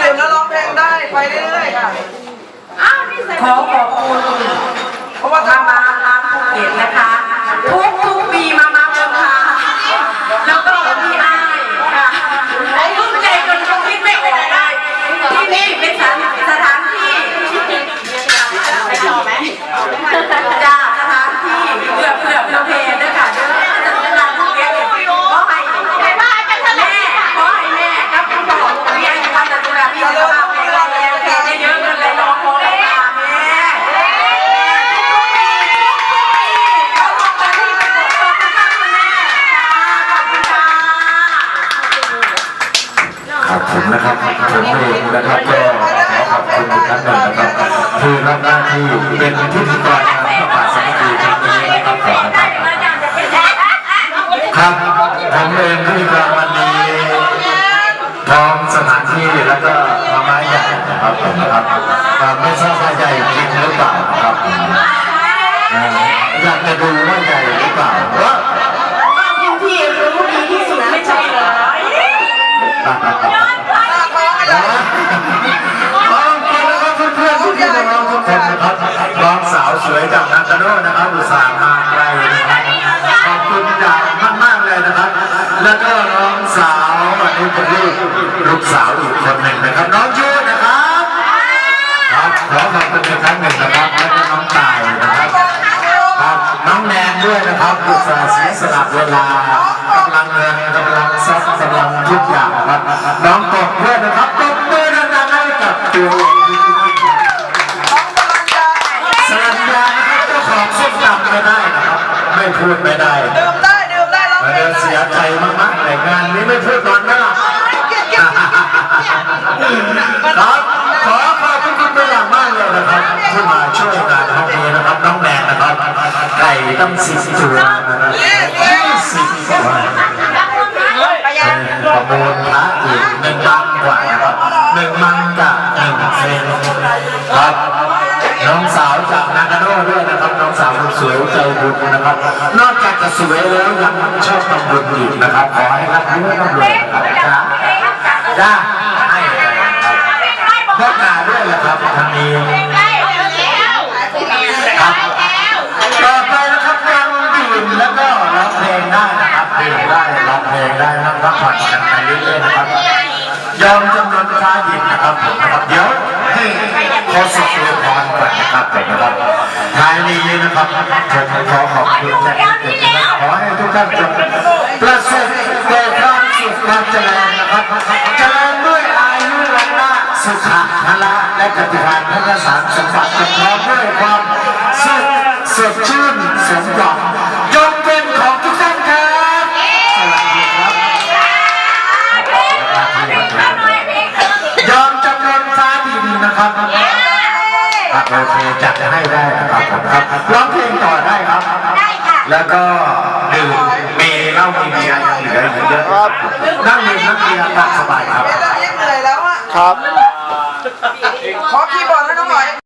ดื่มแล้วร้องเพลงได้ไปเรื่อยๆค่ะ อ้าวนี่ใส่ขอขอบคุณเพราะว่าทำมาทางภูเก็ตนะคะ นะครับก็ขอขอบคุณทุกท่านเลยนะครับที่รับหน้าที่เป็นพิธีกรงานพระบาทสมเด็จพระเจ้าอยู่หัวนะครับขอบคุณครับครับผมเองพิธีกรวันนี้พร้อมสถานที่แล้วก็มาไม้ใหญ่นะครับผมนะครับอ่าไม่ทราบว่าใหญ่จริงหรือเปล่านะครับอ่าอยากจะดูว่าากนากาโน่นะครับอุตส่าห์มาไกลนะครับขอบคุณอย่างมากเลยนะครับ แล้วก็น้องสาววันนี้เป็นลูกลูกสาวอีกคนหนึ่งนะครับน้องยูนะครับครับขอขอบคุณอีกครั้งหนึ่งนะครับแล้วก็น้องตายนะครับครับน้องแนนด้วยนะครับอุตส่าห์เสียสละเวลากำลังเงินกำลังทรัพย์กำลังทุกอย่างนะครับน้องตบด้วยนะครับ พูดไม่ได้ดื่มได้ดื่มได้ร้องเพลเดี๋ยงวเสียใจมากๆเลยงานนี้ไม่พูดนอนไม่หลับครับขอขอบคุณเป็นอย่างมากเลยนะครับที่มาช่วยงานห้องนี้นะครับน้องแนนนะครับไก่ตั้งสิบตัวนะครับยี่สิบตัวไปยังประมูลพระอีกหนึ่งมังกว่านะครับหนึ่งมังาวคนสวยใจบุญนะครับ นอกจากจะสวยแล้วยังชอบทำบุญอีกนะครับขอให้รับรู้ร่ำรวยนะครับจ้าจ้าให้เลยครับพวกนาด้วยแหละครับทางนี้ครับต่อไปนะครับยังดื่มแล้วก็ร้องเพลงได้นะครับดื่มได้ร้องเพลงได้นั่งพักผ่อนกันไปเรื่อยๆนะครับยอมจำนวนฟ้าดินนะครับผมนะครับเดี๋ยวให้โคศกเรียพรก่อนนะครับผมนะครับท้าย นี้นะครับผมขอขอบคุณแขกผู้เกียรตินะครับขอให้ทุกท่านจงประสบแต่ความสุขความเจริญนะครับเจริญด้วยอายุวันนะสุขะพละและปฏิภาณพระสารสมบัติพร้อมด้วยความสุขสดชื่นสมหวังยกเป็นของทุกท่านครับสวัสดีครับยอมจำนวนฟ้าดินนะครับครับ โอเคจัดให้ได้ครับครับร้องเพลงต่อได้ครับ ได้ค่ะแล้วก็ดื่มมีเหล่ามีเบียร์ยังเหลือองเยอะครับนั่งดื่มนั่เรียร์ตามสบายครับ เรียกเหนื่อยแล้วอะครับ ขอคีย์บอร์ดแล้วน้องหน่อย